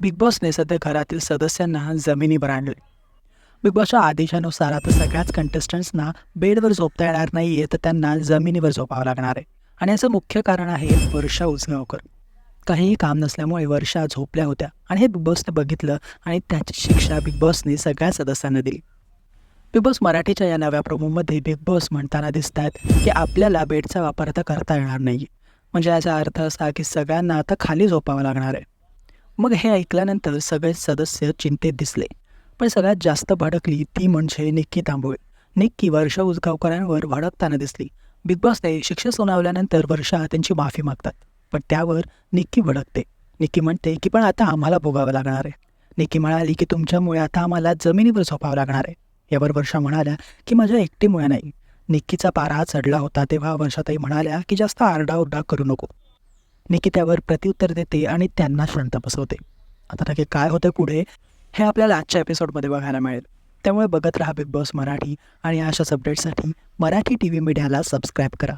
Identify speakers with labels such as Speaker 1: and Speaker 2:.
Speaker 1: Big बॉसने सध्या घरातील सदस्यांना जमिनीवर आणले बिग बॉसच्या आदेशानुसार आता सगळ्याच कंटेस्टंट्सना बेडवर झोपता येणार नाही आहे तर त्यांना जमिनीवर झोपावं लागणार आहे. आणि याचं मुख्य कारण आहे वर्षा उजगावकर काहीही काम नसल्यामुळे वर्षा झोपल्या होत्या आणि हे बिग बॉसने बघितलं आणि त्याची शिक्षा बिग बॉसने सगळ्या सदस्यांना दिली. बिग बॉस मराठीच्या या नव्या प्रोमोमध्ये बिग बॉस म्हणताना दिसत आहेत की आपल्याला बेडचा वापर आता करता येणार नाही म्हणजे याचा अर्थ असा की सगळ्यांना आता खाली झोपावं लागणार आहे. मग हे ऐकल्यानंतर सगळे सदस्य चिंतेत दिसले. पण सगळ्यात जास्त भडकली ती म्हणजे निक्की तांबोळे. निक्की वर्षा उसगावकरांवर भडकताना दिसली. बिग बॉसने शिक्षा सुनावल्यानंतर वर्षा त्यांची माफी मागतात. पण त्यावर निक्की भडकते. निक्की म्हणते की पण आता आम्हाला भोगावं लागणार आहे. निक्की म्हणाली की तुमच्यामुळे आता आम्हाला जमिनीवर झोपावं लागणार आहे. यावर वर्षा म्हणाल्या की माझ्या एकटीमुळे नाही. निक्कीचा पारा चढला होता तेव्हा वर्षाताई म्हणाल्या की जास्त आरडाओरडा करू नको. निकी त्यावर प्रत्युत्तर देते आणि त्यांना शांत बसवते. आता नक्की काय होतं पुढे हे आपल्याला आजच्या एपिसोडमध्ये बघायला मिळेल. त्यामुळे बघत राहा बिग बॉस मराठी आणि अशाच अपडेट्ससाठी मराठी टी व्ही मीडियाला सबस्क्राईब करा.